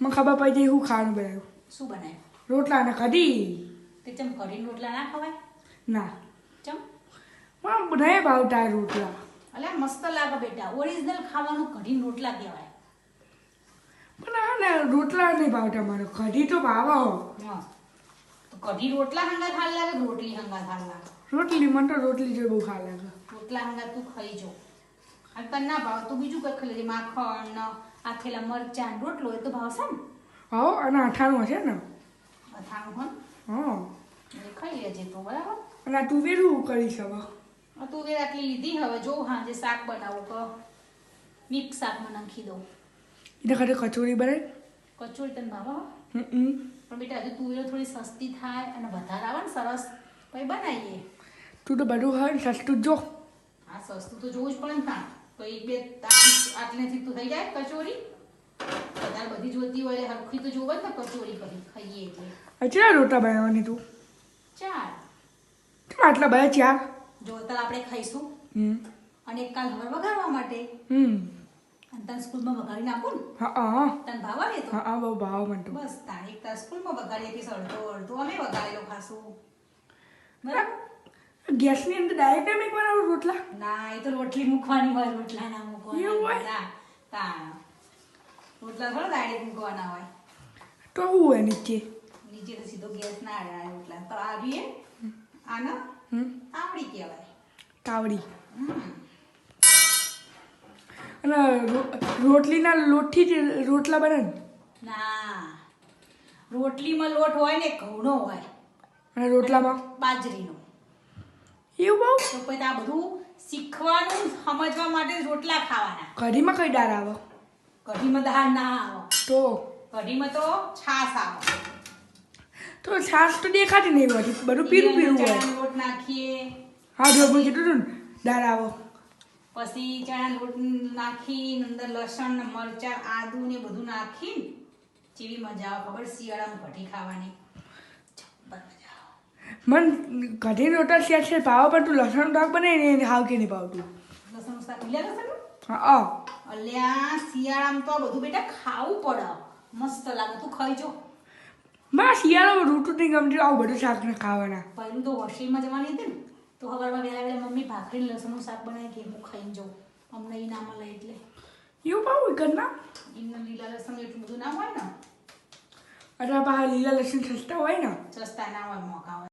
મને ખબર પડી હું ખાવાનું બનાવ્યું શું બનાવ્યું રોટલા ને કઢી તે ચમ ઘડીને રોટલા ના ખવાય? ના. ચમ? ભાવતા રોટલા. અલ્યા મસ્ત લાગે બેટા. ઓરિજિનલ ખાવાનું ઘડીને રોટલા કહેવાય. પણ આ ને રોટલા નહીં ભાવતા મને કઢી તો ભાવે હો. તો કઢી રોટલા હંગા થાળ લાગે રોટલી હંગા થાળ લાગે? રોટલી મને તો રોટલી જો બહુ લાગે. રોટલા હંગા તું ખાઈ જો. અને તને ના ભાવ. તું બીજું કંઈ ખાઈ લેજે. માખણ આથેલા મરચાં રોટલો એ તો ભાવશે ને? હા અને અઠાણું હશે ને? અથાણું હન હા. એ ખાઈ લેજે તું બરાબર? અને આ તું વેરું છે હવે? આ તું વેર આટલી લીધી હવે જો જે શાક બનાવું કે મિક્સ શાકમાં નાખી દઉં. એટલે ખાતે કચોરી બનાવી કચોરી તને ભાવ. પણ બેટા હજુ તુવેરો થોડી સસ્તી થાય અને વધારે આવે ને સરસ પછી બનાવીએ. તું તો બધું હોય સસ્તું જ આ સસ્તું તો જોવું જ પડે ને તાણ. તો એક બે આટલેથી તું થઈ જાય કચોરી. વધારે બધી જોતી હોય હરખી તો જોવે જ ને કચોરી કરી ખાઈએ એટલે. રોટલા બનાવવાની તું? ચાલ કેમ આટલા બધા ચાર? જો અત્યારે આપણે ખાઈશું. અને એક કાલ ઘર વગાડવા માટે. હમ. અને તને સ્કૂલમાં વગાડીને નાખું ને? હા હા. તને ભાવા તો? હા હા બહુ ભાવ મને બસ તારે એક તાર સ્કૂલમાં વગાડીએ કે અડધો અડધો અમે વગાડેલો ખાશું બરાબર? ગેસની અંદર ડાયરેક્ટ એમ એકવાર આવું રોટલા? ના એ તો રોટલી મૂકવાની હોય રોટલા ના એવું હોય? ના તાણ રોટલા થોડા ડાયરેક્ટ મૂકવાના હોય. તો હું હોય નીચે? નીચે તો સીધો ગેસ ના આવે રોટલા. તો આવીએ આના આવડી કહેવાય. કાવડી. અને રોટલીના લોટથી જ રોટલા બને ને? ના. રોટલીમાં લોટ હોય ને ઘઉંનો હોય. અને રોટલામાં? બાજરીનો. એવું બહુ? તો પછી આ બધું શીખવાનું સમજવા માટે રોટલા ખાવાના. કઢીમાં કઈ દાળ આવે? કઢીમાં દાળ ના આવે. તો? કઢીમાં તો છાશ આવે. તો છાશ તો દેખાતી નહીં હોતી બધું પીરું પીરું હોય. લોટ નાખીએ. હા જો કીધું ને દાળ આવે. પછી ચણા લોટ નાખી અંદર લસણ મરચાં આદુ ને બધું નાખી જેવી મજા આવે. ખબર શિયાળામાં કઢી ખાવાની. મન કઢી રોટલા શેર છે ભાવ પણ તું લસણ શાક બને ને એને હાવ કે નહીં ભાવતું લસણ શાક લીલા લસણ હા અલ્યા શિયાળામાં તો બધું બેટા ખાવું પડે. મસ્ત લાગે. તું ખાઈ જો. માં શિયાળામાં ઋતુ નહીં ગમતી આવું બધું શાક ને ખાવાના. પહેલું તો હોસ્ટેલમાં જવાની હતી ને તો સવારમાં વહેલા વહેલા મમ્મી ભાખરી લસણનું શાક બનાવી કે હું ખાઈને જાઉં. અમને એ ના મળે એટલે. એવું ભાવ ઘરના એમને લીલા લસણ એટલું બધું ના હોય ને? અરે પા લીલા લસણ સસ્તા હોય ને? સસ્તા ના હોય મોંઘા હોય.